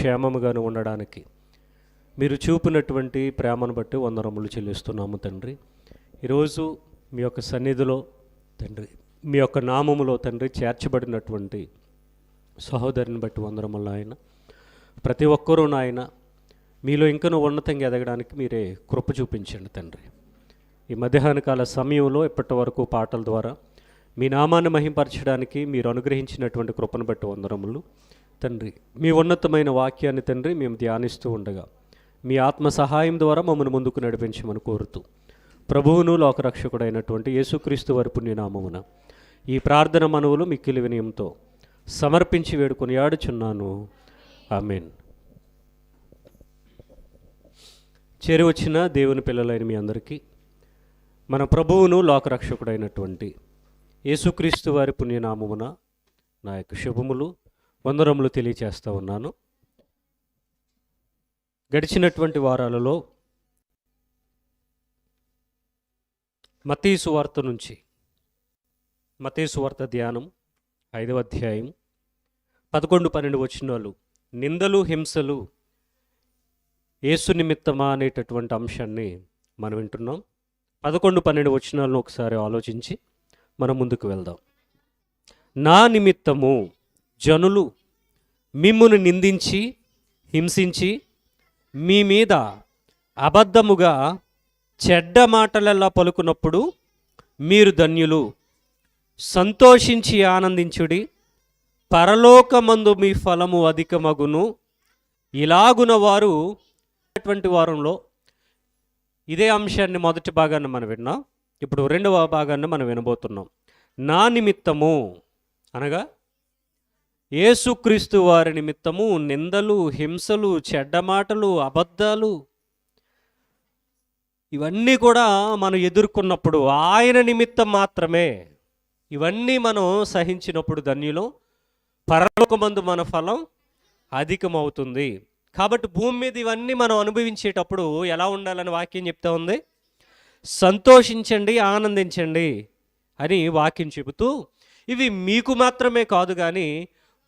క్షేమముగాను ఉండడానికి. మీరు చూపినటువంటి ప్రేమను బట్టి వందరములు చెల్లిస్తున్నాము తండ్రి. ఈరోజు మీ యొక్క సన్నిధిలో తండ్రి మీ యొక్క నామములో తండ్రి చేర్చబడినటువంటి సహోదరిని బట్టి వందరములు ఆయన ప్రతి ఒక్కరూ నాయన మీలో ఇంకను ఉన్నతంగా ఎదగడానికి మీరే కృప చూపించండి తండ్రి. ఈ మధ్యాహ్న కాల సమయంలో ఇప్పటి వరకు పాటల ద్వారా మీ నామాన్ని మహింపరచడానికి మీరు అనుగ్రహించినటువంటి కృపను బట్టి వందరములు తండ్రి మీ ఉన్నతమైన వాక్యాన్ని తండ్రి మేము ధ్యానిస్తూ ఉండగా మీ ఆత్మ సహాయం ద్వారా మమ్మల్ని ముందుకు నడిపించమని కోరుతూ ప్రభువును లోకరక్షకుడైనటువంటి యేసుక్రీస్తు వారి పుణ్యనామమున ఈ ప్రార్థన మనవులు మిక్కిలి వినయంతో సమర్పించి వేడుకొని ఆడుచున్నాను. ఆమెన్. చేరి వచ్చిన దేవుని పిల్లలైన మీ అందరికీ మన ప్రభువును లోకరక్షకుడైనటువంటి యేసుక్రీస్తు వారి పుణ్యనామమున నా యొక్క శుభములు వందరములు తెలియచేస్తూ ఉన్నాను. గడిచినటువంటి వారాలలో మతీసు వార్త నుంచి మతీసు వార్త ధ్యానం ఐదవ అధ్యాయం పదకొండు పన్నెండు వచ్చినాలు నిందలు హింసలు ఏసు నిమిత్తమా అనేటటువంటి అంశాన్ని మనం వింటున్నాం. పదకొండు పన్నెండు వచనాలను ఒకసారి ఆలోచించి మనం ముందుకు వెళ్దాం. నా నిమిత్తము జనులు మిమ్మును నిందించి హింసించి మీ మీద అబద్ధముగా చెడ్డ మాటలలా పలుకున్నప్పుడు మీరు ధన్యులు. సంతోషించి ఆనందించుడి. పరలోకమందు మీ ఫలము అధికమగును. ఇలాగున వారు అటువంటి వారంలో ఇదే అంశాన్ని మొదటి భాగాన్ని మనం విన్నాం. ఇప్పుడు రెండవ భాగాన్ని మనం వినబోతున్నాం. నా నిమిత్తము అనగా యేసుక్రీస్తు వారి నిమిత్తము నిందలు హింసలు చెడ్డ మాటలు అబద్ధాలు ఇవన్నీ కూడా మనం ఎదుర్కొన్నప్పుడు ఆయన నిమిత్తం మాత్రమే. ఇవన్నీ మనం సహించినప్పుడు ధన్యులం. పరలోకమందు మన ఫలం అధికమవుతుంది. కాబట్టి భూమి మీద ఇవన్నీ మనం అనుభవించేటప్పుడు ఎలా ఉండాలని వాక్యం చెప్తా ఉంది? సంతోషించండి ఆనందించండి అని వాక్యం చెబుతూ ఇవి మీకు మాత్రమే కాదు కానీ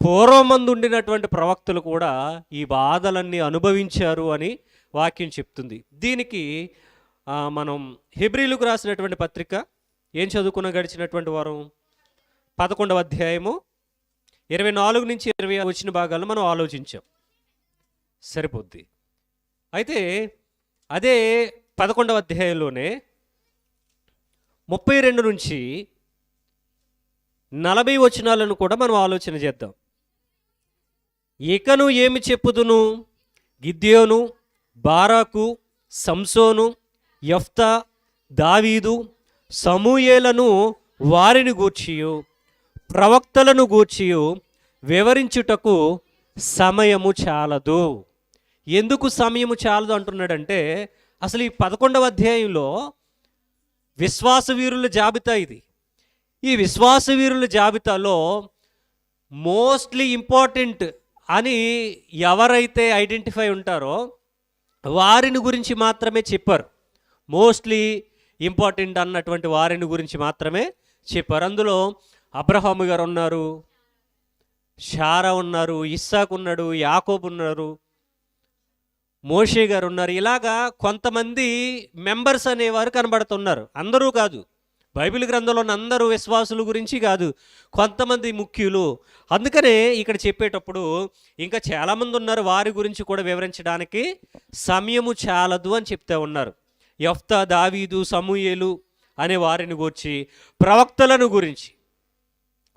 పూర్వమందు ఉండినటువంటి ప్రవక్తలు కూడా ఈ బాధలన్నీ అనుభవించారు అని వాక్యం చెప్తుంది. దీనికి మనం హెబ్రిలకు రాసినటువంటి పత్రిక ఏం చదువుకున్న గడిచినటువంటి వారం? పదకొండవ అధ్యాయము ఇరవై నాలుగు నుంచి ఇరవై వచ్చిన భాగాలను మనం ఆలోచించాం. సరిపోద్ది. అయితే అదే పదకొండవ అధ్యాయంలోనే ముప్పై రెండు నుంచి నలభై వచనాలను కూడా మనం ఆలోచన చేద్దాం. ఇకను ఏమి చెప్పుదును? గిద్యోను బారాకు సంసోను యఫ్తా దావీదు సమూయేలను వారిని గూర్చియు ప్రవక్తలను గూర్చియు వివరించుటకు సమయము చాలదు. ఎందుకు సమయము చాలదు అంటున్నాడంటే అసలు ఈ పదకొండవ అధ్యాయంలో విశ్వాసవీరుల జాబితా ఇది. ఈ విశ్వాసవీరుల జాబితాలో మోస్ట్లీ ఇంపార్టెంట్ అని ఎవరైతే ఐడెంటిఫై ఉంటారో వారిని గురించి మాత్రమే చెప్పారు. మోస్ట్లీ ఇంపార్టెంట్ అన్నటువంటి వారిని గురించి మాత్రమే చెప్పారు. అందులో అబ్రహాము గారు ఉన్నారు షారా ఉన్నారు ఇస్సాక్ ఉన్నాడు యాకోబ్ ఉన్నారు మోషే గారు ఉన్నారు. ఇలాగా కొంతమంది మెంబర్స్ అనేవారు కనబడుతున్నారు. అందరూ కాదు. బైబిల్ గ్రంథంలో ఉన్న అందరూ విశ్వాసుల గురించి కాదు కొంతమంది ముఖ్యులు. అందుకనే ఇక్కడ చెప్పేటప్పుడు ఇంకా చాలామంది ఉన్నారు వారి గురించి కూడా వివరించడానికి. సమయము చాలదు అని చెప్తా ఉన్నారు. యఫ్తా దావీదు సమూయేలు అనే వారిని గురించి ప్రవక్తలను గురించి.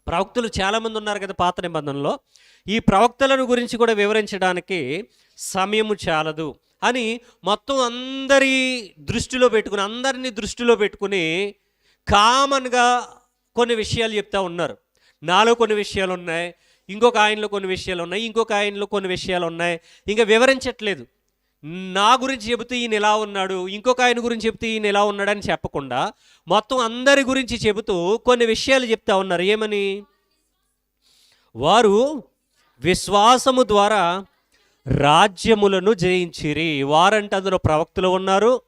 ప్రవక్తలు చాలామంది ఉన్నారు కదా పాత నిబంధనలో. ఈ ప్రవక్తలను గురించి కూడా వివరించడానికి సమయము చాలదు అని మొత్తం అందరి దృష్టిలో పెట్టుకుని అందరినీ దృష్టిలో పెట్టుకుని కామన్గా కొన్ని విషయాలు చెప్తా ఉన్నారు. నాలో కొన్ని విషయాలు ఉన్నాయి ఇంకొక ఆయనలో కొన్ని విషయాలు ఉన్నాయి ఇంకొక ఆయనలో కొన్ని విషయాలు ఉన్నాయి. ఇంకా వివరించట్లేదు. నా గురించి చెబుతూ ఈయన ఎలా ఉన్నాడు ఇంకొక ఆయన గురించి చెబుతూ ఈయన ఎలా ఉన్నాడని చెప్పకుండా మొత్తం అందరి గురించి చెబుతూ కొన్ని విషయాలు చెప్తా ఉన్నారు. ఏమని? వారు విశ్వాసము ద్వారా రాజ్యములను జయించిరి. వారంటే అందులో ప్రవక్తలు ఉన్నారు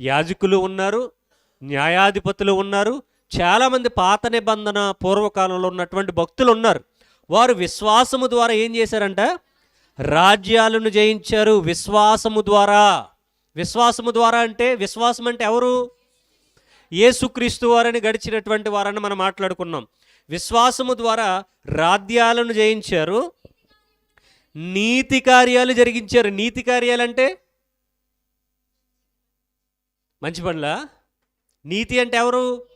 యాజకులు ఉన్నారు న్యాయాధిపతులు ఉన్నారు. చాలామంది పాత నిబంధన పూర్వకాలంలో ఉన్నటువంటి భక్తులు ఉన్నారు. వారు విశ్వాసము ద్వారా ఏం చేశారంట? రాజ్యాలను జయించారు విశ్వాసము ద్వారా. విశ్వాసము ద్వారా అంటే విశ్వాసం అంటే ఎవరు? ఏసుక్రీస్తు వారని గడిచినటువంటి వారని మనం మాట్లాడుకున్నాం. విశ్వాసము ద్వారా రాజ్యాలను జయించారు. నీతి కార్యాలు జరిగించారు. నీతి కార్యాలంటే? మంచి పనులా? నీతి అంటే ఎవరు?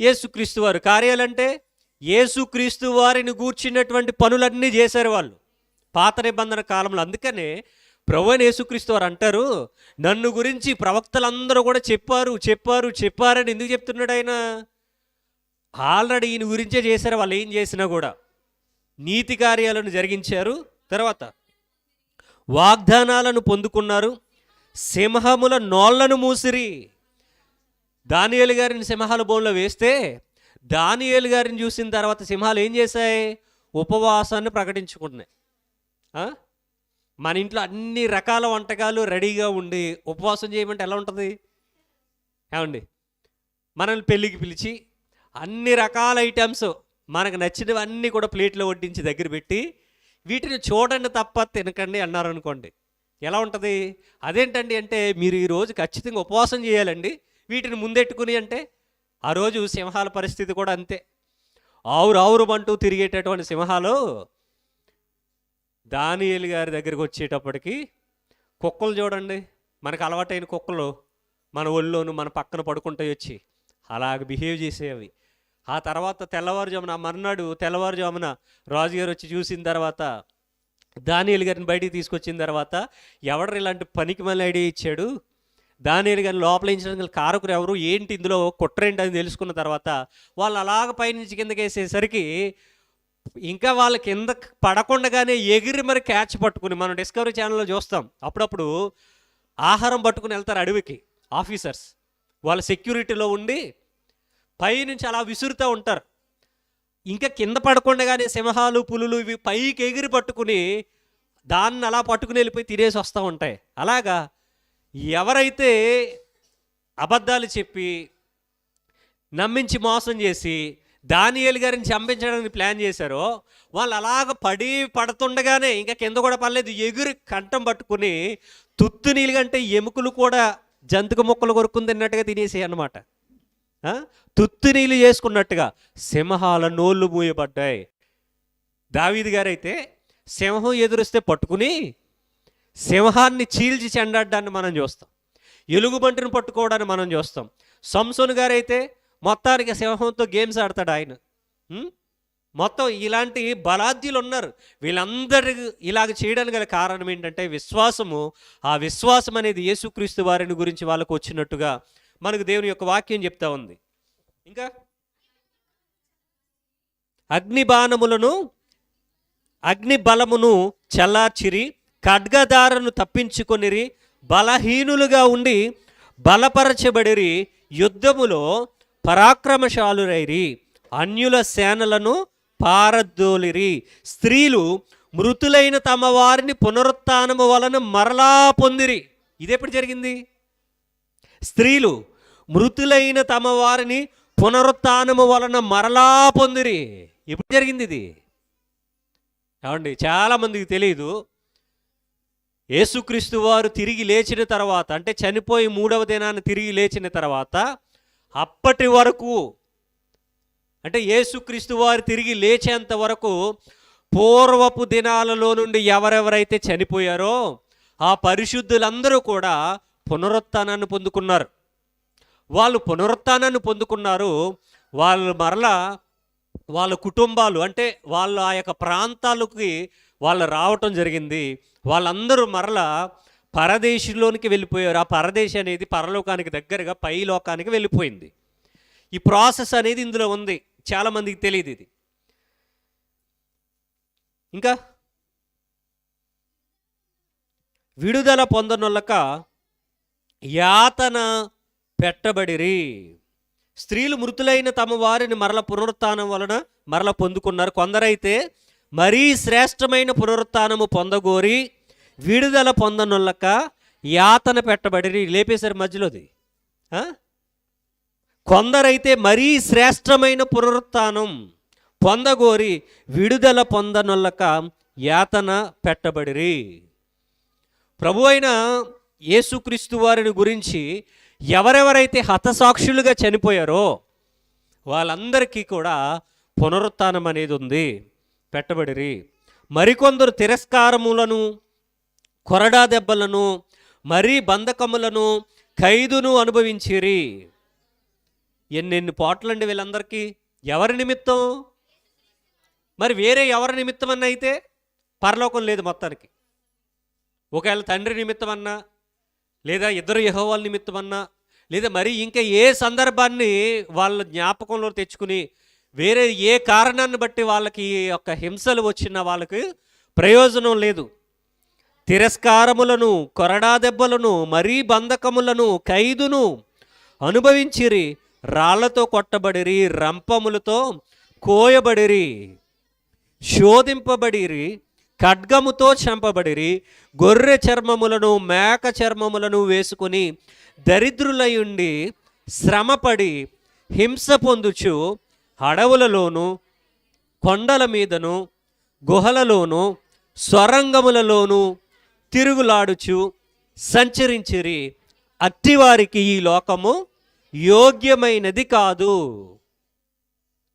యేసుక్రీస్తు వారు. కార్యాలంటే యేసుక్రీస్తు వారిని గూర్చినటువంటి పనులన్నీ చేశారు వాళ్ళు. పాత నిబంధన కాలంలో. అందుకనే ప్రవణ యేసుక్రీస్తు వారు అంటారు నన్ను గురించి ప్రవక్తలందరూ కూడా చెప్పారు చెప్పారు చెప్పారని ఎందుకు చెప్తున్నాడు ఆయన? ఆల్రెడీ ఈయన గురించే చేశారు వాళ్ళు ఏం చేసినా కూడా. నీతి కార్యాలను జరిగించారు. తర్వాత వాగ్దానాలను పొందుకున్నారు. సింహముల నోళ్ళను మూసిరి. దానియేలు గారిని సింహాల బోన్లో వేస్తే దానియేలు గారిని చూసిన తర్వాత సింహాలు ఏం చేశాయి? ఉపవాసాన్ని ప్రకటించుకుంటున్నాయి. మన ఇంట్లో అన్ని రకాల వంటకాలు రెడీగా ఉండి ఉపవాసం చేయమంటే ఎలా ఉంటుంది? ఏమండి? మనల్ని పెళ్ళికి పిలిచి అన్ని రకాల ఐటమ్స్ మనకు నచ్చినవి అన్నీ కూడా ప్లేట్లో వడ్డించి దగ్గర పెట్టి వీటిని చూడండి తప్ప తినకండి అన్నారు అనుకోండి ఎలా ఉంటుంది? అదేంటండి అంటే మీరు ఈరోజు ఖచ్చితంగా ఉపవాసం చేయాలండి. వీటిని ముందెట్టుకుని అంటే ఆ రోజు సింహాల పరిస్థితి కూడా అంతే. ఆవురు ఆవురుమంటూ తిరిగేటటువంటి సింహాలు దానియేలు గారి దగ్గరికి వచ్చేటప్పటికి కుక్కలు చూడండి మనకు అలవాటైన కుక్కలు మన ఒళ్ళోను మన పక్కన పడుకుంటాయి వచ్చి అలాగ బిహేవ్ చేసేవి. ఆ తర్వాత తెల్లవారుజామున మర్నాడు తెల్లవారుజామున రాజుగారు వచ్చి చూసిన తర్వాత దానియలు గారిని బయటికి తీసుకొచ్చిన తర్వాత ఎవడు ఇలాంటి పనికి మళ్ళీ ఐడియా ఇచ్చాడు? దానియేలు గారిని లోపలించడానికి కారకులు ఎవరు? ఏంటి ఇందులో కుట్రేంటి అని తెలుసుకున్న తర్వాత వాళ్ళు అలాగ పైనుంచి కిందకి వేసేసరికి ఇంకా వాళ్ళ కింద పడకుండగానే ఎగిరి మరి క్యాచ్ పట్టుకుని మనం డిస్కవరీ ఛానల్లో చూస్తాం. అప్పుడప్పుడు ఆహారం పట్టుకుని వెళ్తారు అడవికి ఆఫీసర్స్. వాళ్ళ సెక్యూరిటీలో ఉండి పైనుంచి అలా విసురుతూ ఉంటారు. ఇంకా కింద పడకుండగానే సింహాలు పులులు ఇవి పైకి ఎగిరి పట్టుకుని దాన్ని అలా పట్టుకుని వెళ్ళిపోయి తినేసి వస్తూ ఉంటాయి. అలాగా ఎవరైతే అబద్ధాలు చెప్పి నమ్మించి మోసం చేసి దానియేలు గారిని చంపించడానికి ప్లాన్ చేశారో వాళ్ళు అలాగ పడి పడుతుండగానే ఇంకా కింద కూడా పర్లేదు ఎగురు కంఠం పట్టుకుని తుత్తు నీళ్ళు కంటే ఎముకలు కూడా జంతుకు మొక్కలు కొరుక్కుని తిన్నట్టుగా తినేసాయి అన్నమాట. తుత్తు నీళ్ళు చేసుకున్నట్టుగా సింహాల నోళ్ళు మూయబడ్డాయి. దావీది గారైతే సింహం ఎదురిస్తే పట్టుకుని సింహాన్ని చీల్చి చెండాడడాన్ని మనం చూస్తాం. ఎలుగుబంటిని పట్టుకోవడాన్ని మనం చూస్తాం. సంసోన్ గారైతే మొత్తానికి సింహంతో గేమ్స్ ఆడతాడు ఆయన. మొత్తం ఇలాంటి బలాద్యులు ఉన్నారు వీళ్ళందరి ఇలాగ చేయడానికి గల కారణం ఏంటంటే విశ్వాసము. ఆ విశ్వాసం అనేది యేసుక్రీస్తు వారిని గురించి వాళ్ళకు వచ్చినట్టుగా మనకు దేవుని యొక్క వాక్యం చెప్తా ఉంది. ఇంకా? అగ్ని బాణములను అగ్ని బలమును చల్లార్చిరి ఖడ్గదారను తప్పించుకొనిరి బలహీనులుగా ఉండి బలపరచబడిరి యుద్ధములో పరాక్రమశాలురైరి అన్యుల సేనలను పారద్దోలిరి స్త్రీలు మృతులైన తమ వారిని పునరుత్నము వలన మరలా పొందిరి. ఇదెప్పుడు జరిగింది? స్త్రీలు మృతులైన తమ వారిని పునరుత్నము వలన మరలా పొందిరి. ఎప్పుడు జరిగింది ఇది? ఏమండి చాలామందికి తెలియదు యేసుక్రీస్తు వారు తిరిగి లేచిన తర్వాత అంటే చనిపోయి మూడవ దినాన్ని తిరిగి లేచిన తర్వాత అప్పటి వరకు అంటే యేసుక్రీస్తు వారు తిరిగి లేచేంత వరకు పూర్వపు దినాలలో నుండి ఎవరెవరైతే చనిపోయారో ఆ పరిశుద్ధులందరూ కూడా పునరుత్థానాన్ని పొందుకున్నారు. వాళ్ళు పునరుత్నాన్ని పొందుకున్నారు. వాళ్ళు మరలా వాళ్ళ కుటుంబాలు అంటే వాళ్ళ ఆ యొక్క ప్రాంతాలకి వాళ్ళు రావటం జరిగింది. వాళ్ళందరూ మరలా పరదేశంలోనికి వెళ్ళిపోయారు. ఆ పరదేశం అనేది పరలోకానికి దగ్గరగా పై లోకానికి వెళ్ళిపోయింది. ఈ ప్రాసెస్ అనేది ఇందులో ఉంది. చాలామందికి తెలియదు ఇది. ఇంకా? విడుదల పొందనొల్లక యాతన పెట్టబడిరి. స్త్రీలు మృతులైన తమ వారిని మరల పునరుత్నం వలన మరల పొందుకున్నారు. కొందరైతే మరీ శ్రేష్టమైన పునరుత్నము పొందగోరి విడుదల పొందనుల్లక యాతన పెట్టబడిరి. లేపేశారు మధ్యలోది. కొందరైతే మరీ శ్రేష్టమైన పునరుత్నం పొందగోరి విడుదల పొందనొల్లక యాతన పెట్టబడిరి. ప్రభు అయిన యేసుక్రీస్తు వారిని గురించి ఎవరెవరైతే హతసాక్షులుగా చనిపోయారో వాళ్ళందరికీ కూడా పునరుత్నం అనేది ఉంది పెట్టబడిరి. మరికొందరు తిరస్కారములను కొరడా దెబ్బలను మరీ బంధకములను ఖైదును అనుభవించిరి. ఎన్నెన్ని పోట్లండి వీళ్ళందరికీ. ఎవరి నిమిత్తం? మరి వేరే ఎవరి నిమిత్తం అన్న అయితే పరలోకం లేదు మొత్తానికి. ఒకవేళ తండ్రి నిమిత్తం అన్నా లేదా ఇద్దరు యహోవాల నిమిత్తం అన్నా లేదా మరి ఇంకా ఏ సందర్భాన్ని వాళ్ళ జ్ఞాపకంలో తెచ్చుకుని వేరే ఏ కారణాన్ని బట్టి వాళ్ళకి యొక్క హింసలు వచ్చిన వాళ్ళకి ప్రయోజనం లేదు. తిరస్కారములను కొరడా దెబ్బలను మరీ బంధకములను ఖైదును అనుభవించిరి రాళ్ళతో కొట్టబడిరి రంపములతో కోయబడిరి శోధింపబడిరి ఖడ్గముతో చంపబడిరి గొర్రె చర్మములను మేక చర్మములను వేసుకుని దరిద్రులయుండి శ్రమపడి హింస పొందుచు అడవులలోను కొండల మీదను గుహలలోను స్వరంగములలోను తిరుగులాడుచు సంచరించిరి. అట్టివారికి ఈ లోకము యోగ్యమైనది కాదు.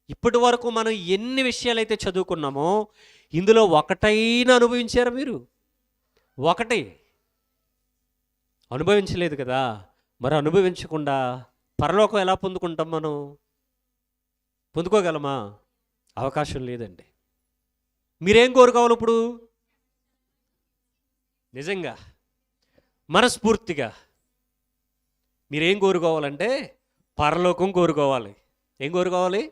ఇప్పటి వరకు మనం ఎన్ని విషయాలైతే చదువుకున్నామో ఇందులో ఒకటైనా అనుభవించారా మీరు? ఒకటి. అనుభవించలేదు కదా. మరి అనుభవించకుండా పరలోకం ఎలా పొందుకుంటాం మనం? పొందుకోగలమా? అవకాశం లేదండి. మీరేం కోరుకోవాలి ఇప్పుడు? నిజంగా మనస్ఫూర్తిగా మీరేం కోరుకోవాలంటే పరలోకం కోరుకోవాలి. ఏం కోరుకోవాలి?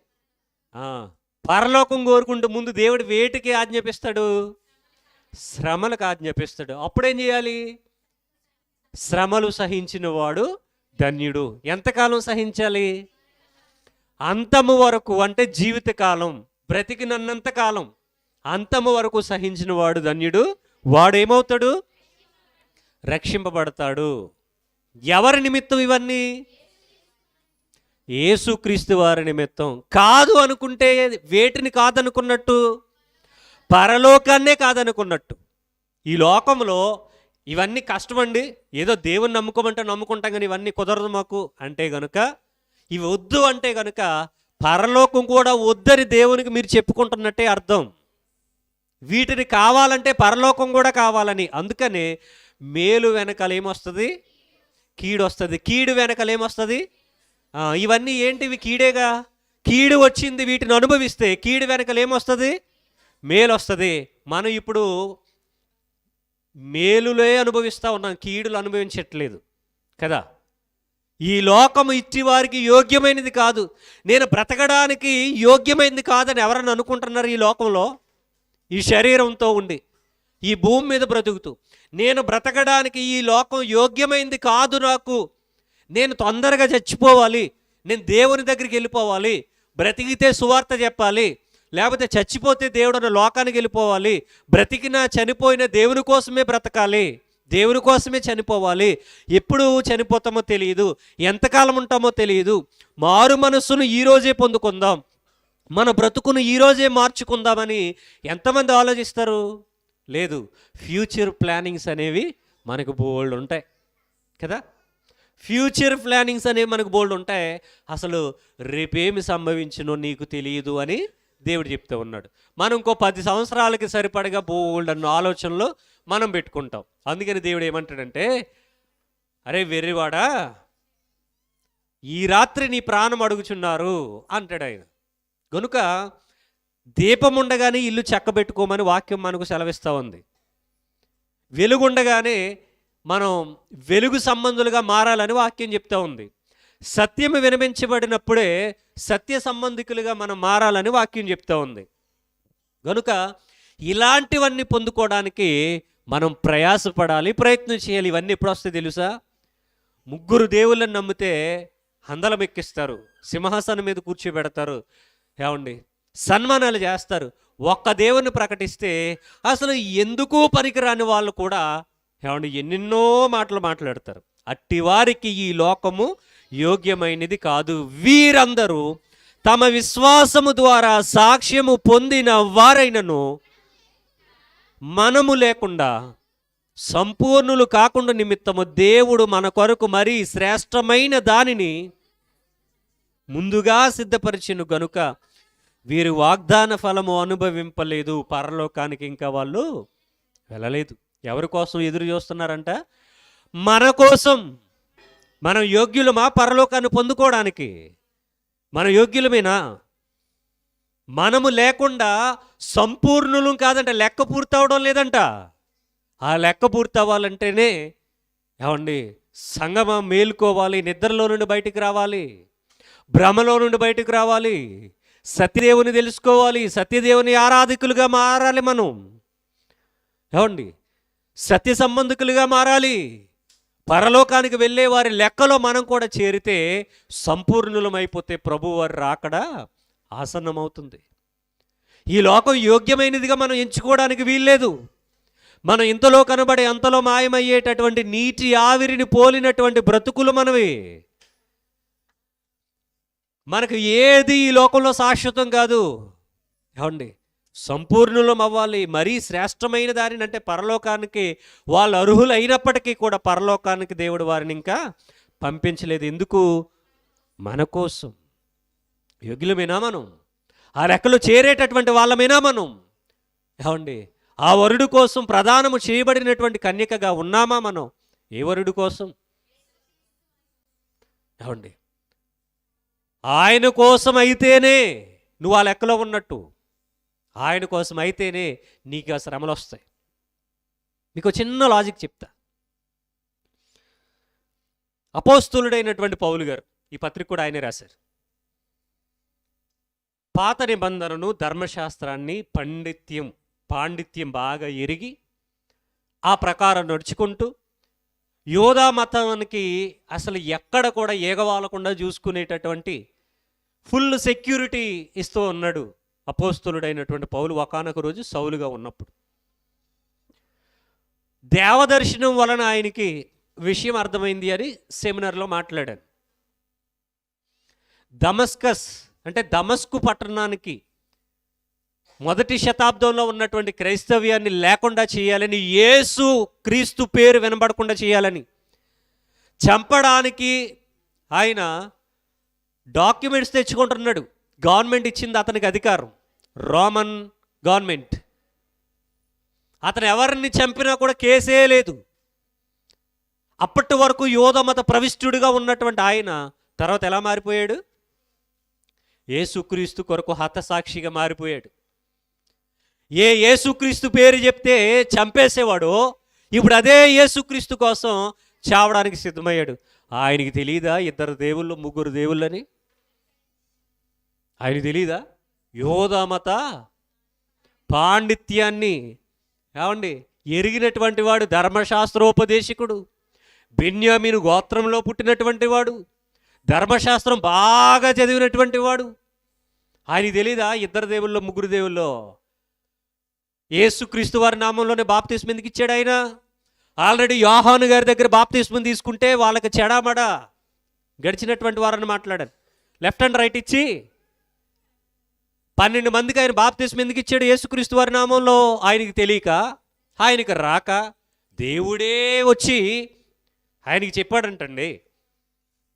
పరలోకం కోరుకుంటూ ముందు దేవుడు వేటికి ఆజ్ఞాపిస్తాడు? శ్రమలకు ఆజ్ఞాపిస్తాడు. అప్పుడేం చేయాలి? శ్రమలు సహించిన వాడు ధన్యుడు. ఎంతకాలం సహించాలి? అంతము వరకు అంటే జీవితకాలం బ్రతికినన్నంత కాలం. అంతము వరకు సహించిన వాడు ధన్యుడు. వాడేమవుతాడు? రక్షింపబడతాడు. ఎవరి నిమిత్తం ఇవన్నీ? ఏసుక్రీస్తు వారి నిమిత్తం. కాదు అనుకుంటే వేటిని కాదనుకున్నట్టు? పరలోకాన్నే కాదనుకున్నట్టు. ఈ లోకంలో ఇవన్నీ కష్టమండి. ఏదో దేవుని నమ్ముకోమంటే నమ్ముకుంటాం కానీ ఇవన్నీ కుదరదు మాకు. అంటే గనుక ఇవి వద్దు అంటే కనుక పరలోకం కూడా వద్దని దేవునికి మీరు చెప్పుకుంటున్నట్టే అర్థం. వీటిని కావాలంటే పరలోకం కూడా కావాలని. అందుకనే మేలు వెనకాల ఏమొస్తుంది? కీడు వస్తుంది కీడు వెనకాల ఏమొస్తుంది? ఇవన్నీ ఏంటివి కీడేగా? కీడు వచ్చింది వీటిని అనుభవిస్తే కీడు వెనకాల ఏమొస్తుంది? మేలు వస్తుంది మనం ఇప్పుడు మేలులే అనుభవిస్తూ ఉన్నాం. కీడులు అనుభవించట్లేదు. కదా? ఈ లోకము ఇచ్చి వారికి యోగ్యమైనది కాదు. నేను బ్రతకడానికి యోగ్యమైనది కాదని ఎవరని అనుకుంటున్నారు ఈ లోకంలో? ఈ శరీరంతో ఉండి ఈ భూమి మీద బ్రతుకుతూ. నేను బ్రతకడానికి ఈ లోకం యోగ్యమైనది కాదు నాకు. నేను తొందరగా చచ్చిపోవాలి. నేను దేవుని దగ్గరికి వెళ్ళిపోవాలి. బ్రతికితే సువార్త చెప్పాలి. లేకపోతే చచ్చిపోతే దేవుడు లోకానికి వెళ్ళిపోవాలి. బ్రతికినా చనిపోయిన దేవుని కోసమే బ్రతకాలి. దేవుని కోసమే చనిపోవాలి. ఎప్పుడు చనిపోతామో తెలియదు ఎంతకాలం ఉంటామో తెలియదు మారు మనస్సును ఈరోజే పొందుకుందాం. మన బ్రతుకును ఈరోజే మార్చుకుందామని ఎంతమంది ఆలోచిస్తారు? లేదు. ఫ్యూచర్ ప్లానింగ్స్ అనేవి మనకు బోల్డ్ ఉంటాయి. కదా? ఫ్యూచర్ ప్లానింగ్స్ అనేవి మనకు బోల్డ్ ఉంటాయి. అసలు రేపేమి సంభవించినో నీకు తెలియదు అని దేవుడు చెప్తూ ఉన్నాడు. మనం ఇంకో పది సంవత్సరాలకి సరిపడగా బోల్డ్ అన్న ఆలోచనలో మనం పెట్టుకుంటాం. అందుకని దేవుడు ఏమంటాడంటే అరే వెర్రివాడా ఈ రాత్రి నీ ప్రాణం అడుగుచున్నారు అంటాడు ఆయన. గనుక దీపం ఉండగానే ఇల్లు చక్కబెట్టుకోమని వాక్యం మనకు సెలవిస్తూ ఉంది. వెలుగుండగానే మనం వెలుగు సంబంధులుగా మారాలని వాక్యం చెప్తా ఉంది. సత్యం వినిపించబడినప్పుడే సత్య సంబంధికులుగా మనం మారాలని వాక్యం చెప్తా ఉంది. గనుక ఇలాంటివన్నీ పొందుకోవడానికి మనం ప్రయాసపడాలి ప్రయత్నం చేయాలి. ఇవన్నీ ఎప్పుడు వస్తాయి తెలుసా? ముగ్గురు దేవుళ్ళని నమ్మితే హందలం ఎక్కిస్తారు. సింహాసనం మీద కూర్చోబెడతారు. ఏమండి? సన్మానాలు చేస్తారు. ఒక్క దేవుని ప్రకటిస్తే అసలు ఎందుకు పనికిరాని వాళ్ళు కూడా ఏమండి? ఎన్నెన్నో మాటలు మాట్లాడతారు. అట్టి వారికి ఈ లోకము యోగ్యమైనది కాదు. వీరందరూ తమ విశ్వాసము ద్వారా సాక్ష్యము పొందిన వారైనను మనము లేకుండా సంపూర్ణులు కాకుండా నిమిత్తము దేవుడు మన కొరకు మరీ శ్రేష్టమైన దానిని ముందుగా సిద్ధపరిచిన గనుక వీరు వాగ్దాన ఫలము అనుభవింపలేదు పరలోకానికి ఇంకా వాళ్ళు వెళ్ళలేదు. ఎవరి కోసం ఎదురు చూస్తున్నారంట? మన కోసం. మనం యోగ్యులమా? పరలోకాన్ని పొందుకోవడానికి. మన యోగ్యులమేనా? మనము లేకుండా సంపూర్ణులు కాదంట లెక్క పూర్తవడం లేదంట. ఆ లెక్క పూర్తవ్వాలంటేనే ఏమండి సంగమం మేలుకోవాలి నిద్రలో నుండి బయటికి రావాలి భ్రమలో నుండి బయటికి రావాలి సత్యదేవుని తెలుసుకోవాలి సత్యదేవుని ఆరాధికులుగా మారాలి మనం. ఏమండి సత్య సంబంధికులుగా మారాలి. పరలోకానికి వెళ్ళే వారి లెక్కలో మనం కూడా చేరితే సంపూర్ణులమైపోతే ప్రభువారు రాకడా? ఆసన్నమవుతుంది. ఈ లోకం యోగ్యమైనదిగా మనం ఎంచుకోవడానికి వీల్లేదు. మనం ఇంతలో కనబడే అంతలో మాయమయ్యేటటువంటి నీటి ఆవిరిని పోలినటువంటి బ్రతుకులు మనవి. మనకు ఏది ఈ లోకంలో శాశ్వతం కాదు. ఏమండి? సంపూర్ణులం అవ్వాలి. మరీ శ్రేష్టమైన దారిని అంటే పరలోకానికి వాళ్ళు అర్హులు అయినప్పటికీ కూడా పరలోకానికి దేవుడు వారిని ఇంకా పంపించలేదు. ఎందుకు? మన కోసం. యోగ్యులమేనా మనం ఆ రెక్కలు చేరేటటువంటి వాళ్ళమేనా మనం ఏమండి? ఆ వరుడు కోసం ప్రధానము చేయబడినటువంటి కన్యకగా ఉన్నామా మనం? ఏ వరుడు కోసం? ఏమండి? ఆయన కోసం అయితేనే నువ్వు ఆ లెక్కలో ఉన్నట్టు. ఆయన కోసం అయితేనే నీకు ఆ శ్రమలు వస్తాయి. మీకు చిన్న లాజిక్ చెప్తా. అపోస్తులుడైనటువంటి పౌలు గారు ఈ పత్రిక కూడా ఆయనే రాశారు. పాత నిబంధనను ధర్మశాస్త్రాన్ని పండిత్యం పాండిత్యం బాగా ఎరిగి ఆ ప్రకారం నడుచుకుంటూ యోధా మతానికి అసలు ఎక్కడ కూడా ఏగవాలకుండా చూసుకునేటటువంటి ఫుల్ సెక్యూరిటీ ఇస్తూ ఉన్నాడు అపోస్తులుడైనటువంటి పౌలు ఒకనొక రోజు సౌలుగా ఉన్నప్పుడు. దేవదర్శనం వలన ఆయనకి విషయం అర్థమైంది అని సెమినార్లో మాట్లాడాను. దమస్కస్ అంటే దమస్కు పట్టణానికి మొదటి శతాబ్దంలో ఉన్నటువంటి క్రైస్తవ్యాన్ని లేకుండా చేయాలని యేసు క్రీస్తు పేరు వినబడకుండా చేయాలని చంపడానికి ఆయన డాక్యుమెంట్స్ తెచ్చుకుంటున్నాడు. గవర్నమెంట్ ఇచ్చింది అతనికి అధికారం. Roman government. అతను ఎవరిని చంపినా కూడా కేసే లేదు. అప్పటి వరకు యోధమత ప్రవిష్ఠుడిగా ఉన్నటువంటి ఆయన తర్వాత ఎలా మారిపోయాడు? ఏసుక్రీస్తు కొరకు హతసాక్షిగా మారిపోయాడు. ఏ ఏసుక్రీస్తు పేరు చెప్తే చంపేసేవాడు ఇప్పుడు అదే ఏసుక్రీస్తు కోసం చావడానికి సిద్ధమయ్యాడు. ఆయనకి తెలియదా ఇద్దరు దేవుళ్ళు ముగ్గురు దేవుళ్ళని? ఆయన తెలీదా? యోధమత పాండిత్యాన్ని ఏమండి ఎరిగినటువంటి వాడు ధర్మశాస్త్రోపదేశకుడు. బెన్యామీను గోత్రంలో పుట్టినటువంటి వాడు. ధర్మశాస్త్రం బాగా చదివినటువంటి వాడు. ఆయన తెలీదా? ఇద్దరు దేవుల్లో ముగ్గురు దేవుల్లో ఏసుక్రీస్తు వారి నామంలోనే బాప్తిస్మ ఎందుకు ఇచ్చాడు ఆయన? ఆల్రెడీ యోహాను గారి దగ్గర బాప్తిస్మం తీసుకుంటే వాళ్ళకి చెడామడ? గడిచినటువంటి వారని మాట్లాడాను. లెఫ్ట్ అండ్ రైట్ ఇచ్చి పన్నెండు మందికి ఆయన బాప్తిస్మ ఎందుకు ఇచ్చాడు యేసుక్రీస్తు వారి నామంలో? ఆయనకి తెలియక ఆయనకి రాక దేవుడే వచ్చి ఆయనకి చెప్పాడంటండి.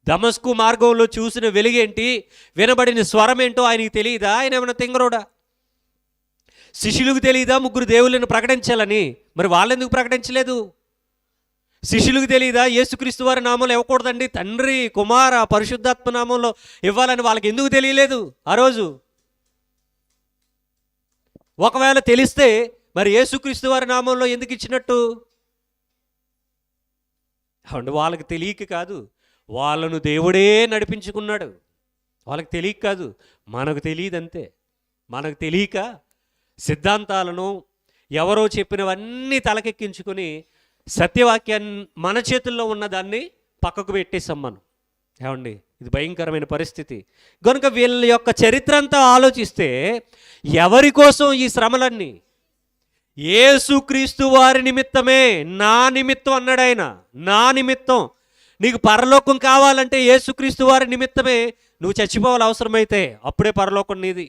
దమస్కు మార్గంలో చూసిన వెలుగేంటి వినబడిన స్వరం ఏంటో ఆయనకి తెలియదా? ఆయన ఏమైనా తింగరోడా? శిష్యులకు తెలియదా ముగ్గురు దేవుళ్ళని ప్రకటించాలని? మరి వాళ్ళెందుకు ప్రకటించలేదు? శిష్యులకు తెలియదా? యేసుక్రీస్తు వారి నామంలో ఇవ్వకూడదండి. తండ్రి కుమార పరిశుద్ధాత్మ నామంలో ఇవ్వాలని వాళ్ళకి ఎందుకు తెలియలేదు ఆ రోజు? ఒకవేళ తెలిస్తే మరి యేసుక్రీస్తు వారి నామంలో ఎందుకు ఇచ్చినట్టు? అవును వాళ్ళకి తెలియక కాదు. వాళ్ళను దేవుడే నడిపించుకున్నాడు. వాళ్ళకి తెలియక కాదు మనకు తెలియదు అంతే మనకు తెలియక సిద్ధాంతాలను ఎవరో చెప్పినవన్నీ తలకెక్కించుకొని సత్యవాక్యాన్ని మన చేతుల్లో ఉన్నదాన్ని పక్కకు పెట్టేసాం మనం. ఏమండి? ఇది భయంకరమైన పరిస్థితి. కనుక వీళ్ళ యొక్క చరిత్ర అంతా ఆలోచిస్తే ఎవరి కోసం ఈ శ్రమలన్నీ? ఏసుక్రీస్తు వారి నిమిత్తమే నా నిమిత్తం అన్నాడు ఆయన. నా నిమిత్తం. నీకు పరలోకం కావాలంటే యేసుక్రీస్తు వారి నిమిత్తమే నువ్వు చచ్చిపోవాలి అవసరమైతే అప్పుడే పరలోకం నీది.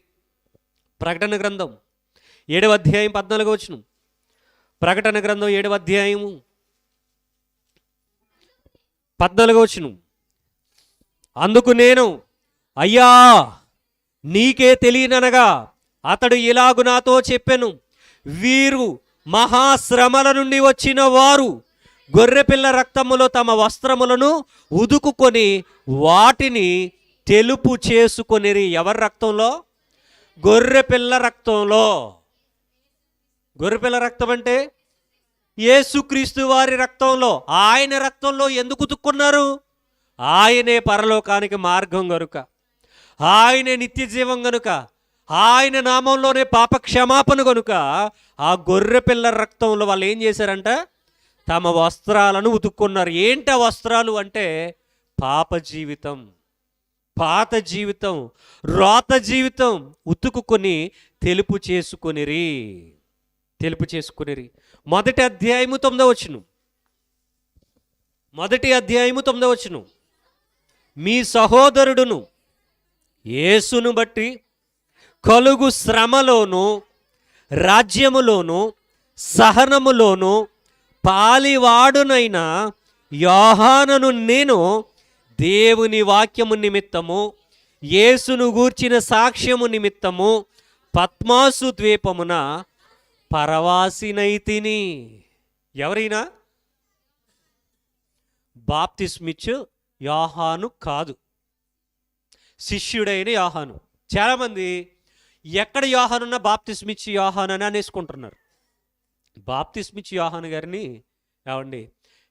ప్రకటన గ్రంథం ఏడవ అధ్యాయం పద్నాలుగు వచ్చిన ప్రకటన గ్రంథం ఏడవ అధ్యాయము పద్నాలుగవచ్చును అందుకు నేను అయ్యా నీకే తెలియననగా అతడు ఇలాగు నాతో చెప్పాను. వీరు మహాశ్రమల నుండి వచ్చిన వారు గొర్రెపిల్ల రక్తములో తమ వస్త్రములను ఉదుకుకొని వాటిని తెలుపు చేసుకొనిరి ఎవరి రక్తంలో? గొర్రెపిల్ల రక్తంలో. గొర్రెపిల్ల రక్తం అంటే యేసుక్రీస్తు వారి రక్తంలో. ఆయన రక్తంలో ఎందుకు ఉతుక్కున్నారు? ఆయనే పరలోకానికి మార్గం గనుక. ఆయనే నిత్య జీవం గనుక. ఆయన నామంలోనే పాప క్షమాపణ గనుక. ఆ గొర్రెపిల్ల రక్తంలో వాళ్ళు ఏం చేశారంట? తమ వస్త్రాలను ఉతుక్కున్నారు. ఏంటి వస్త్రాలు అంటే పాప జీవితం పాత జీవితం రోత జీవితం ఉతుకుకొని తెలుపు చేసుకొనిరి తెలుపు చేసుకునేరి. మొదటి అధ్యాయము తొమ్మిదో వచ్చును మొదటి అధ్యాయము తొమ్మిదో వచ్చును మీ సహోదరుడును యేసును బట్టి కలుగు శ్రమలోను రాజ్యములోను సహనములోను పాలివాడునైన యోహానను నేను దేవుని వాక్యము నిమిత్తము యేసును గూర్చిన సాక్ష్యము నిమిత్తము పద్మాసు ద్వీపమున పరవాసినైతిని. ఎవరైనా? బాప్తిస్మిచ్చు యోహాను కాదు. శిష్యుడైన యోహాను. చాలామంది ఎక్కడ యోహానున్నా బాప్తిస్మిచ్చి యోహాను అని అనేసుకుంటున్నారు. బాప్తిస్మిచ్చి యోహాను గారిని ఏమండి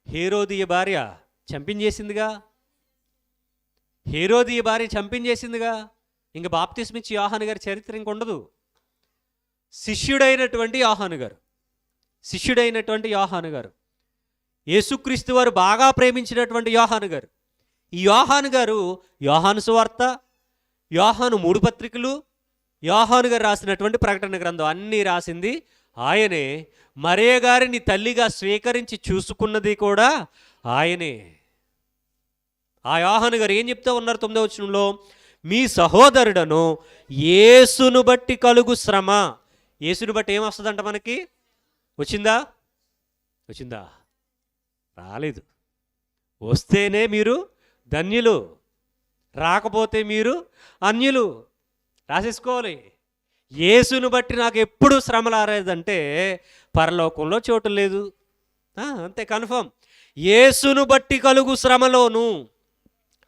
హేరోదియ భార్య చంపించేసిందిగా? హేరోదియ భార్య చంపించేసిందిగా? ఇంక బాప్తిస్మిచ్చి యోహాను గారి చరిత్ర ఇంక ఉండదు శిష్యుడైనటువంటి యోహాను గారు. శిష్యుడైనటువంటి యోహాను గారు. యేసుక్రీస్తు వారు బాగా ప్రేమించినటువంటి యోహాను గారు. ఈ యోహాను గారు యోహాను సువార్త యోహాను మూడు పత్రికలు యోహాను గారు రాసినటువంటి ప్రకటన గ్రంథం అన్నీ రాసింది ఆయనే మరే గారిని తల్లిగా స్వీకరించి చూసుకున్నది కూడా ఆయనే. ఆ యోహాను గారు ఏం చెప్తా ఉన్నారు తొమ్మిదో వచనంలో? మీ సహోదరుడను యేసును బట్టి కలుగు శ్రమ. యేసును బట్టి ఏం వస్తుందంట మనకి? వచ్చిందా? వచ్చిందా? రాలేదు. వస్తేనే మీరు ధన్యులు రాకపోతే మీరు అన్యులు. రాసేసుకోవాలి. యేసును బట్టి నాకు ఎప్పుడు శ్రమలు ఆరేదంటే పరలోకంలో చోటు లేదు. అంతే కన్ఫర్మ్. యేసును బట్టి కలుగు శ్రమలోను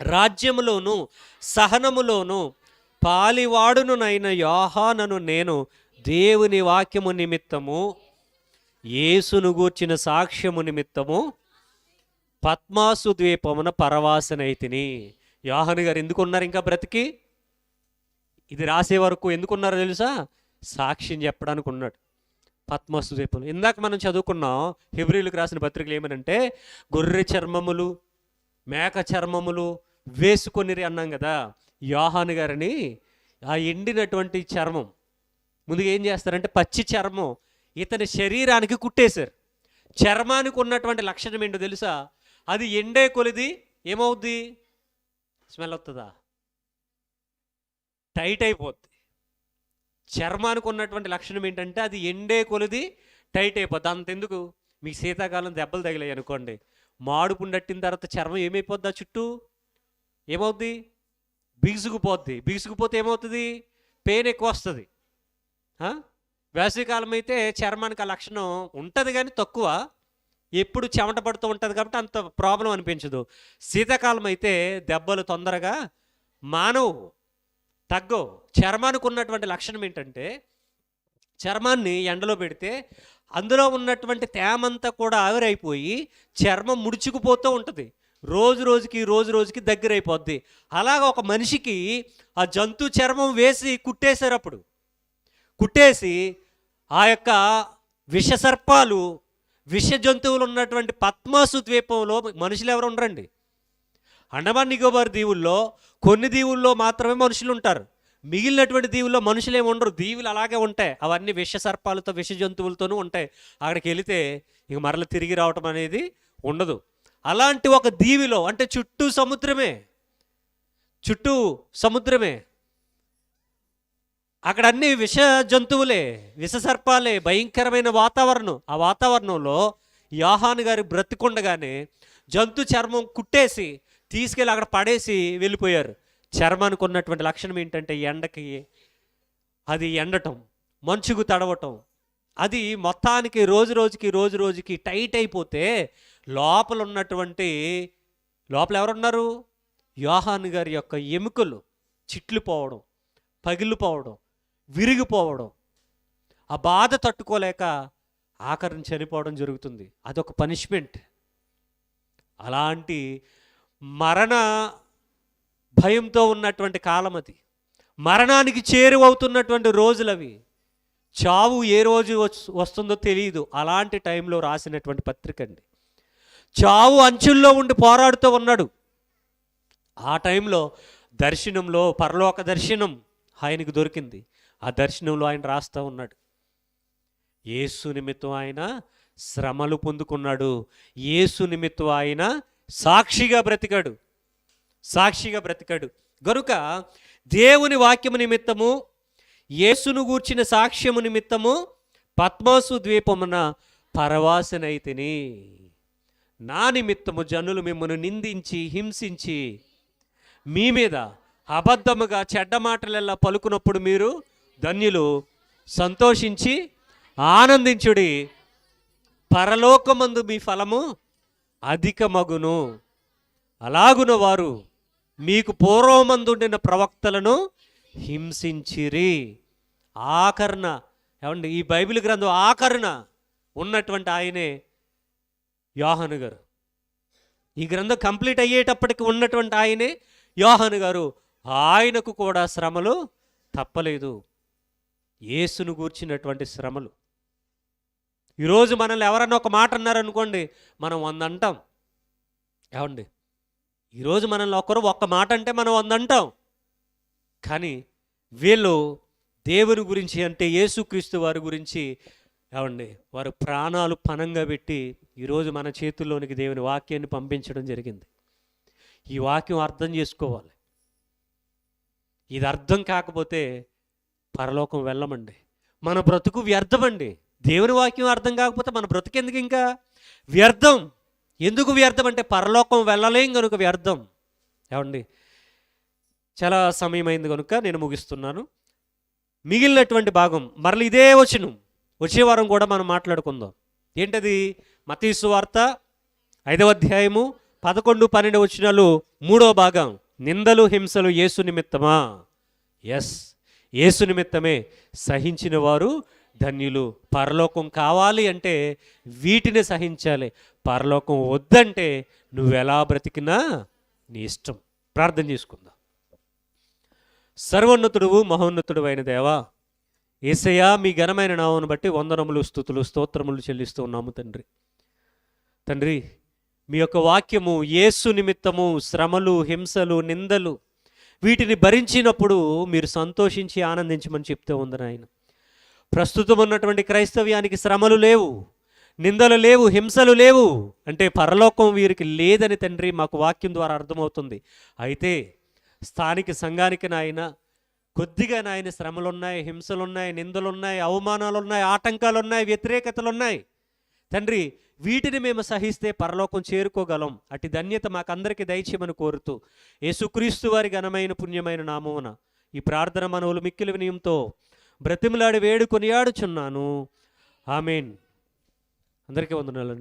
రాజ్యములోను సహనములోను పాలివాడునునైన యోహానను నేను దేవుని వాక్యము నిమిత్తము యేసును గూర్చిన సాక్ష్యము నిమిత్తము పద్మాసు ద్వీపమున పరవాసనైతిని యోహన్ గారు ఎందుకున్నారు ఇంకా బ్రతికి? ఇది రాసే వరకు ఎందుకున్నారో తెలుసా? సాక్ష్యం చెప్పడానికి ఉన్నాడు. పద్మస్తు ద్వీపంలో ఇందాక మనం చదువుకున్నాం హిబ్రిలకు రాసిన పత్రికలు ఏమనంటే గొర్రె చర్మములు మేక చర్మములు వేసుకొనిరి అన్నాం కదా యోహాన్ గారిని ఆ ఎండినటువంటి చర్మం. ముందుగా ఏం చేస్తారంటే పచ్చి చర్మం ఇతని శరీరానికి కుట్టేశారు. చర్మానికి ఉన్నటువంటి లక్షణం ఏంటో తెలుసా? అది ఎండే కొలిది ఏమవుద్ది? స్మెల్ వస్తుందా టైట్ అయిపోద్ది. చర్మానికి ఉన్నటువంటి లక్షణం ఏంటంటే అది ఎండే కొలిది టైట్ అయిపోద్ది. అంతెందుకు? మీకు శీతాకాలం దెబ్బలు తగిలాయి అనుకోండి. మాడు పుండట్టిన తర్వాత చర్మం ఏమైపోద్ది ఆ చుట్టూ? ఏమవుద్ది? బిగుసుకుపోద్ది. బిగుసుకుపోతే ఏమవుతుంది? పెయిన్ ఎక్కువ వస్తుంది. వేసవికాలం అయితే చర్మానికి ఆ లక్షణం ఉంటుంది కానీ తక్కువ. ఎప్పుడు చెమట పడుతూ ఉంటుంది కాబట్టి అంత ప్రాబ్లం అనిపించదు. శీతాకాలం అయితే దెబ్బలు తొందరగా మానవు. తగ్గవు చర్మానికి ఉన్నటువంటి లక్షణం ఏంటంటే చర్మాన్ని ఎండలో పెడితే అందులో ఉన్నటువంటి తేమంతా కూడా ఆవిరైపోయి చర్మం ముడుచుకుపోతూ ఉంటుంది. రోజు రోజుకి రోజు రోజుకి దగ్గర అలాగ ఒక మనిషికి ఆ జంతు చర్మం వేసి కుట్టేశారు అప్పుడు కుట్టేసి ఆ యొక్క విషసర్పాలు విష జంతువులు ఉన్నటువంటి పద్మాసు ద్వీపంలో మనుషులు ఎవరు ఉండరండి? అండమాన్ నికోబార్ దీవుల్లో కొన్ని దీవుల్లో మాత్రమే మనుషులు ఉంటారు మిగిలినటువంటి దీవుల్లో మనుషులు ఏమి ఉండరు. దీవులు అలాగే ఉంటాయి. అవన్నీ విష సర్పాలతో విష జంతువులతోనూ ఉంటాయి. అక్కడికి వెళితే ఇక మరల తిరిగి రావటం అనేది ఉండదు. అలాంటి ఒక దీవిలో అంటే చుట్టూ సముద్రమే. చుట్టూ సముద్రమే. అక్కడ అన్ని విష జంతువులే విష సర్పాలే భయంకరమైన వాతావరణం. ఆ వాతావరణంలో యాహాన్ గారి బ్రతికుండగానే జంతు చర్మం కుట్టేసి తీసుకెళ్ళి అక్కడ పడేసి వెళ్ళిపోయారు. చర్మానికి ఉన్నటువంటి లక్షణం ఏంటంటే ఎండకి అది ఎండటం మంచుకు తడవటం. అది మొత్తానికి రోజు రోజుకి రోజు రోజుకి టైట్ అయిపోతే లోపల ఉన్నటువంటి లోపల ఎవరున్నారు? యోహాన్ గారి యొక్క ఎముకలు చిట్లు పోవడం పగిలిపోవడం విరిగిపోవడం ఆ బాధ తట్టుకోలేక ఆఖరిని చనిపోవడం జరుగుతుంది. అదొక పనిష్మెంట్. అలాంటి మరణ భయంతో ఉన్నటువంటి కాలం అది మరణానికి చేరువవుతున్నటువంటి రోజులవి. చావు ఏ రోజు వస్తుందో తెలియదు అలాంటి టైంలో రాసినటువంటి పత్రిక అండి. చావు అంచుల్లో ఉండి పోరాడుతూ ఉన్నాడు. ఆ టైంలో దర్శనంలో పరలోక దర్శనం ఆయనకు దొరికింది. ఆ దర్శనంలో ఆయన రాస్తూ ఉన్నాడు. యేసు నిమిత్తం ఆయన శ్రమలు పొందుకున్నాడు. యేసు నిమిత్తం ఆయన సాక్షిగా బ్రతికాడు. సాక్షిగా బ్రతికాడు. గనుక దేవుని వాక్యము నిమిత్తము యేసును గూర్చిన సాక్ష్యము నిమిత్తము పద్మాసు ద్వీపమున పరవాసనైతిని నా నిమిత్తము జనులు మిమ్మల్ని నిందించి హింసించి మీ మీద అబద్ధముగా చెడ్డ మాటలెల్లా పలుకున్నప్పుడు మీరు ధన్యులు సంతోషించి ఆనందించుడి. పరలోకమందు మీ ఫలము అధికమగును. అలాగున వారు మీకు పూర్వమందుండిన ప్రవక్తలను హింసించిరి. ఆకరణ ఏమండి ఈ బైబిల్ గ్రంథం ఆకరణ ఉన్నటువంటి ఆయనే యోహను గారు. ఈ గ్రంథం కంప్లీట్ అయ్యేటప్పటికి ఉన్నటువంటి ఆయనే యోహను గారు. ఆయనకు కూడా శ్రమలు తప్పలేదు. యేసును గూర్చినటువంటి శ్రమలు. ఈరోజు మనల్ని ఎవరన్నా ఒక మాట అన్నారనుకోండి మనం వంద అంటాం ఏమండి? ఈరోజు మనల్ని ఒకరు ఒక్క మాట అంటే మనం వంద అంటాం కానీ వీళ్ళు దేవుని గురించి అంటే యేసుక్రీస్తు వారి గురించి ఏమండి వారు ప్రాణాలు పనంగా పెట్టి ఈరోజు మన చేతుల్లోనికి దేవుని వాక్యాన్ని పంపించడం జరిగింది. ఈ వాక్యం అర్థం చేసుకోవాలి. ఇది అర్థం కాకపోతే పరలోకం వెళ్ళమండి. మన బ్రతుకు వ్యర్థమండి. దేవుని వాక్యం అర్థం కాకపోతే మన బ్రతికెందుకు ఇంకా? వ్యర్థం. ఎందుకు వ్యర్థం అంటే పరలోకం వెళ్ళలేం కనుక వ్యర్థం. ఏమండి? చాలా సమయం అయింది కనుక నేను ముగిస్తున్నాను. మిగిలినటువంటి భాగం మరల ఇదే వచ్చిన వచ్చే వారం కూడా మనం మాట్లాడుకుందాం. ఏంటది? మతీసు వార్త ఐదవ అధ్యాయము పదకొండు పన్నెండు వచ్చినాలు మూడో భాగం. నిందలు హింసలు యేసు నిమిత్తమా? ఎస్ యేసు నిమిత్తమే సహించిన వారు ధన్యులు. పరలోకం కావాలి అంటే వీటిని సహించాలి. పరలోకం వద్దంటే నువ్వెలా బ్రతికినా నీ ఇష్టం. ప్రార్థన చేసుకుందాం. సర్వోన్నతుడు మహోన్నతుడు అయిన దేవా ఏసయ్యా మీ ఘనమైన నామను బట్టి వందనములు స్థుతులు స్తోత్రములు చెల్లిస్తూ ఉన్నాము తండ్రి. తండ్రి మీ యొక్క వాక్యము యేసు నిమిత్తము శ్రమలు హింసలు నిందలు వీటిని భరించినప్పుడు మీరు సంతోషించి ఆనందించమని చెప్తూ ఉంది నాయన. ప్రస్తుతం ఉన్నటువంటి క్రైస్తవ్యానికి శ్రమలు లేవు నిందలు లేవు హింసలు లేవు. అంటే పరలోకం వీరికి లేదని తండ్రి మాకు వాక్యం ద్వారా అర్థమవుతుంది. అయితే స్థానిక సంఘానికి నాయన కొద్దిగా నాయన శ్రమలున్నాయి హింసలున్నాయి నిందలున్నాయి అవమానాలున్నాయి ఆటంకాలున్నాయి వ్యతిరేకతలున్నాయి. తండ్రి వీటిని మేము సహిస్తే పరలోకం చేరుకోగలం. అటు ధన్యత మాకందరికీ దయచేయమని కోరుతూ యేసుక్రీస్తు వారి ఘనమైన పుణ్యమైన నామమున ఈ ప్రార్థన మనవులు మిక్కిలి వినయంతో బ్రతిమలాడి వేడుకొని ఆడుచున్నాను ఆమెన్. అందరికీ వందనాలండి.